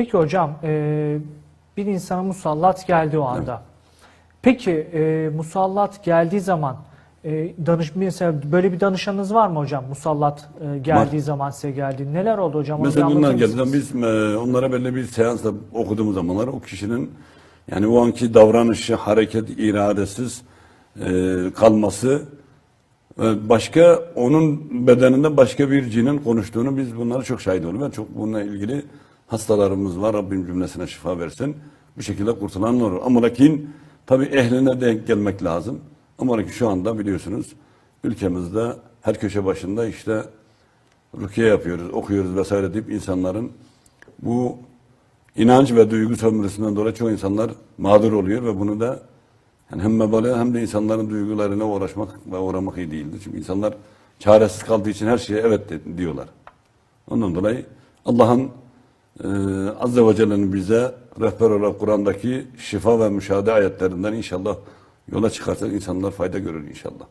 Peki hocam e, bir insana musallat geldi o anda. Peki e, musallat geldiği zaman e, danış mesela böyle bir danışanınız var mı hocam? Musallat e, geldiği Var. zaman size geldi. Neler oldu hocam? Onu Mesela bir bunlar geldi. Biz e, onlara belli bir seansla okuduğumuz zamanlar o kişinin yani o anki davranışı, hareket, iradesiz e, kalması e, başka onun bedeninde başka bir cinin konuştuğunu biz bunlara çok şahit oluyoruz. Ve çok bununla ilgili hastalarımız var. Rabbim cümlesine şifa versin. Bu şekilde kurtulan olur. Ama lakin tabi ehline denk gelmek lazım. Ama lakin şu anda biliyorsunuz ülkemizde her köşe başında işte rukiye yapıyoruz, okuyoruz vesaire deyip insanların bu inanç ve duygu sömürüsünden dolayı çoğu insanlar mağdur oluyor ve bunu da yani hem mebale hem de insanların duygularına uğraşmak ve uğramak iyi değildir. Çünkü insanlar çaresiz kaldığı için her şeye evet diyorlar. Ondan dolayı Allah'ın e, Azze ve Celle'nin bize rehber olarak Kur'an'daki şifa ve müşahede ayetlerinden inşallah yola çıkarsak insanlar fayda görür inşallah.